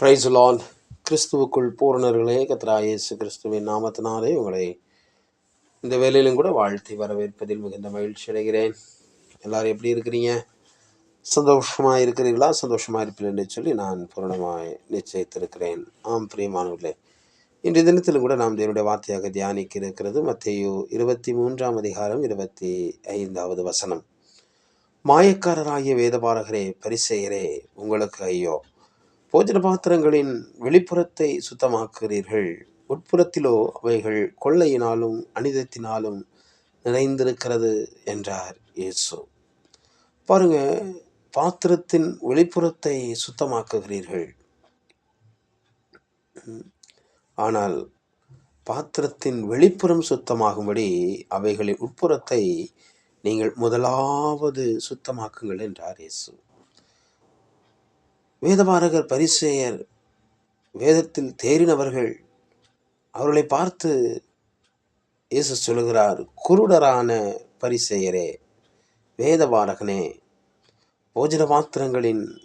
பிரைஸ்லான் கிறிஸ்துவுக்குள் பூரணர்களே கத்ராயேசு கிறிஸ்துவின் நாமத்தினாலே உங்களை இந்த வேலையிலும் கூட வாழ்த்தி வரவேற்பதில் மிகுந்த மகிழ்ச்சி அடைகிறேன். எல்லாரும் எப்படி இருக்கிறீங்க? சந்தோஷமாக இருக்கிறீர்களா? சந்தோஷமாக இருப்பீர்கள் என்று சொல்லி நான் பூரணமாய் நிச்சயித்திருக்கிறேன். ஆம் பிரியமானவர்களே இன்றைய தினத்திலும் கூட நாம் தேவனுடைய வார்த்தையாக தியானிக்க இருக்கிறது மத்தேயு இருபத்தி மூன்றாம் அதிகாரம் இருபத்தி ஐந்தாவது வசனம். மாயக்காரராகிய வேதபாரகரே பரிசெயரே உங்களுக்கு ஐயோ. போஜன பாத்திரங்களின் வெளிப்புறத்தை சுத்தமாக்குகிறீர்கள். உட்புறத்திலோ அவைகள் கொள்ளையினாலும் அனிதத்தினாலும் நிறைந்திருக்கிறது என்றார் இயேசு. பாருங்க பாத்திரத்தின் வெளிப்புறத்தை சுத்தமாக்குகிறீர்கள். ஆனால் பாத்திரத்தின் வெளிப்புறம் சுத்தமாகும்படி அவைகளின் உட்புறத்தை நீங்கள் முதலாவது சுத்தமாக்குங்கள் என்றார் இயேசு. வேதபாரகர் பரிசேயர் வேதத்தில் தேறினவர்கள் அவர்களை பார்த்து இயேசு சொல்லுகிறார் குருடரான பரிசெயரே வேதபாரகனே போஜன பாத்திரங்களின்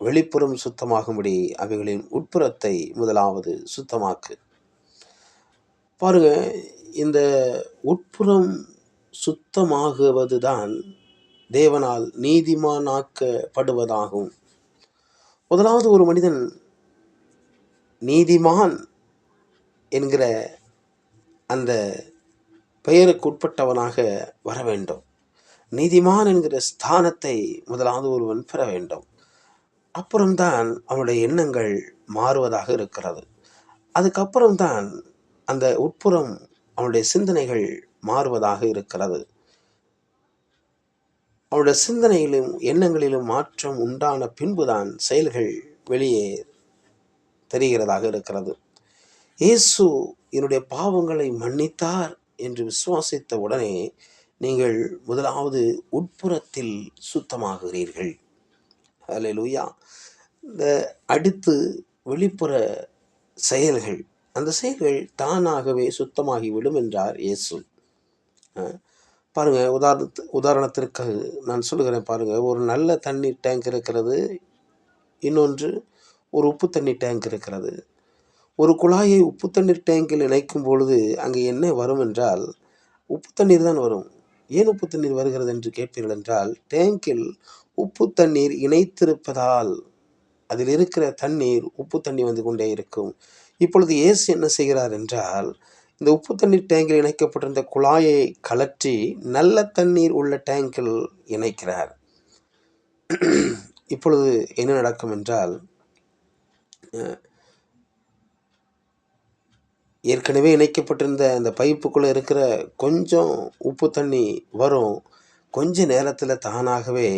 வெளிப்புறம் சுத்தமாகும்படி அவைகளின் உட்புறத்தை முதலாவது சுத்தமாக்கு. பாருங்க இந்த உட்புறம் சுத்தமாகுவது தான் தேவனால் நீதிமானாக்கப்படுவதாகும். முதலாவது ஒரு மனிதன் நீதிமான் என்கிற அந்த பெயருக்கு உட்பட்டவனாக வர வேண்டும். நீதிமான் என்கிற ஸ்தானத்தை முதலாவது ஒருவன் பெற வேண்டும். அப்புறம்தான் அவனுடைய எண்ணங்கள் மாறுவதாக இருக்கிறது. அதுக்கப்புறம்தான் அந்த உட்புறம் அவனுடைய சிந்தனைகள் மாறுவதாக இருக்கிறது. அவனுடைய சிந்தனையிலும் எண்ணங்களிலும் மாற்றம் உண்டான பின்புதான் செயல்கள் வெளியே தெரிகிறதாக இருக்கிறது. இயேசு என்னுடைய பாவங்களை மன்னித்தார் என்று விசுவாசித்த உடனே நீங்கள் முதலாவது உட்புறத்தில் சுத்தமாகிறீர்கள் அல்லேலூயா இந்த அடுத்து வெளிப்புற செயல்கள் அந்த செயல்கள் தானாகவே சுத்தமாகி விடும் என்றார் இயேசு. பாருங்கள் உதாரணத்து உதாரணத்திற்கு நான் சொல்லுகிறேன் பாருங்கள் ஒரு நல்ல தண்ணீர் டேங்க் இருக்கிறது. இன்னொன்று ஒரு உப்பு தண்ணீர் டேங்க் இருக்கிறது. ஒரு குழாயை உப்பு தண்ணீர் டேங்கில் இணைக்கும் பொழுது அங்கே என்ன வரும் என்றால் உப்பு தண்ணீர் தான் வரும். ஏன் உப்பு தண்ணீர் வருகிறது என்று கேட்பீர்கள் என்றால் டேங்கில் உப்பு தண்ணீர் இணைத்திருப்பதால் அதில் இருக்கிற தண்ணீர் உப்பு தண்ணி வந்து கொண்டே இருக்கும். இப்பொழுது இயேசு என்ன செய்கிறார் என்றால் இந்த உப்பு தண்ணீர் டேங்கில் இணைக்கப்பட்டிருந்த குழாயை கலற்றி நல்ல தண்ணீர் உள்ள டேங்கில் இணைக்கிறார். இப்பொழுது என்ன நடக்கும் என்றால் ஏற்கனவே இணைக்கப்பட்டிருந்த அந்த பைப்புக்குள்ளே இருக்கிற கொஞ்சம் உப்பு தண்ணி வரும். கொஞ்ச நேரத்தில் தானாகவே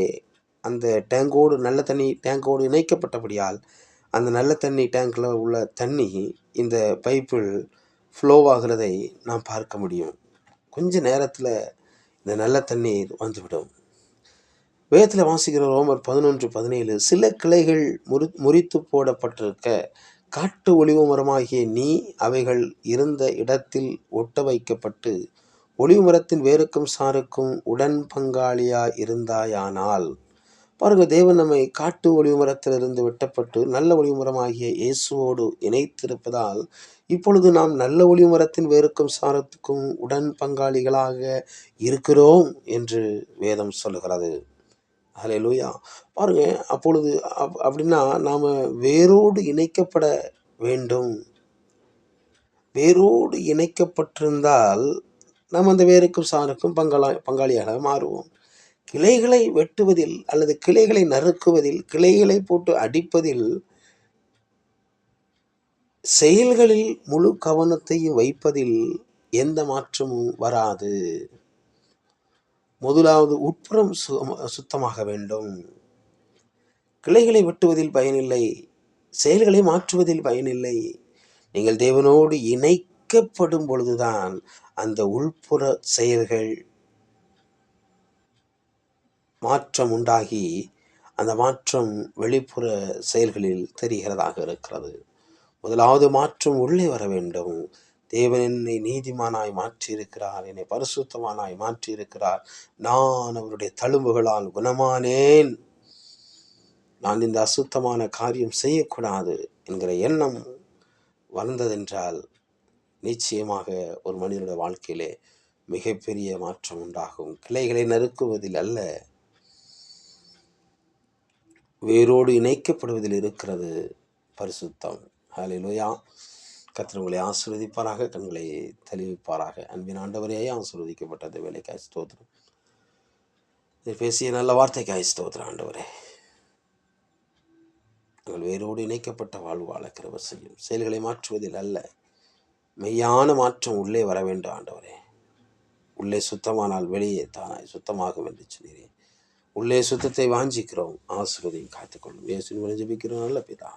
அந்த டேங்கோடு நல்ல தண்ணி டேங்கோடு இணைக்கப்பட்டபடியால் அந்த நல்ல தண்ணி டேங்கில் உள்ள தண்ணி இந்த பைப்பில் ஃப்ளோ ஆகிறதை நாம் பார்க்க முடியும். கொஞ்ச நேரத்தில் இந்த நல்ல தண்ணீர் வந்துவிடும் வேதத்தில் வாசிக்கிற ரோமர் பதினொன்று பதினேழு சில கிளைகள் முறி முறித்து போடப்பட்டிருக்க காட்டு ஒளிவு மரமாகிய நீ அவைகள் இருந்த இடத்தில் ஒட்ட வைக்கப்பட்டு ஒளிவு மரத்தின் வேருக்கும் சாருக்கும் உடன் பங்காளியாக இருந்தாயானால் பாருங்க தேவன் நம்மை காட்டு ஒளிவு மரத்திலிருந்து வெட்டப்பட்டு நல்ல ஒளிவு மரமாகிய இயேசுவோடு இணைத்திருப்பதால் இப்பொழுது நாம் நல்ல ஒளிமரத்தின் வேருக்கும் சாரத்துக்கும் உடன் பங்காளிகளாக இருக்கிறோம் என்று வேதம் சொல்லுகிறது. ஹலே லூயா பாருங்க அப்பொழுது அப் அப்படின்னா நாம் வேரோடு இணைக்கப்பட வேண்டும். வேரோடு இணைக்கப்பட்டிருந்தால் நாம் அந்த வேருக்கும் சாருக்கும் பங்களா பங்காளியாக மாறுவோம். கிளைகளை வெட்டுவதில் அல்லது கிளைகளை நறுக்குவதில் கிளைகளை போட்டு அடிப்பதில் செயல்களில் முழு கவனத்தையும் வைப்பதில் எந்த மாற்றமும் வராது. முதலாவது உட்புறம் சுத்தமாக வேண்டும். கிளைகளை வெட்டுவதில் பயனில்லை. செயல்களை மாற்றுவதில் பயனில்லை. நீங்கள் தேவனோடு இணைக்கப்படும் பொழுதுதான் அந்த உள்புற செயல்கள் மாற்றம் உண்டாகி அந்த மாற்றம் வெளிப்புற செயல்களில் தெரிகிறதாக இருக்கிறது. முதலாவது மாற்றம் உள்ளே வர வேண்டும். தேவன் என்னை நீதிமானாய் மாற்றியிருக்கிறார் என்னை பரிசுத்தமானாய் மாற்றியிருக்கிறார். நான் அவருடைய தழும்புகளால் குணமானேன். நான் இந்த அசுத்தமான காரியம் செய்யக்கூடாது என்கிற எண்ணம் வளர்ந்ததென்றால் நிச்சயமாக ஒரு மனிதனுடைய வாழ்க்கையிலே மிகப்பெரிய மாற்றம் உண்டாகும். கிளைகளை நறுக்குவதில் அல்ல வேரோடு இணைக்கப்படுவதில் இருக்கிறது பரிசுத்தம். ஹாலே லோயா கத்திர உங்களை ஆசீர்வதிப்பாராக கண்களை தெளிவிப்பாராக. அன்பின் ஆண்டவரையே ஆசிர்வதிக்கப்பட்ட அந்த வேலைக்காய் ஸ்தோத்திரம். இது பேசிய நல்ல வார்த்தைக்காய் ஸ்தோத்திரம் ஆண்டவரே. உங்கள் வேரோடு இணைக்கப்பட்ட வாழ்வு வாழ செய்யும். செயல்களை மாற்றுவதில் அல்ல மெய்யான மாற்றம் உள்ளே வர வேண்டும் ஆண்டவரே. உள்ளே சுத்தமானால் வெளியே தானாய் சுத்தமாகும் என்று சொன்னீரே உள்ளே சுத்தத்தை வாஞ்சிக்கிறோம் ஆசிர்வதையும் காத்துக்கொள்ளும். இயேசுவின் மூலம் நல்ல பிதா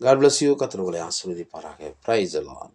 காட் பிளஸ் யூ கத்திர உங்களை ஆசீர்வதிப்பாராக. பிரைஸ் எல்லாம்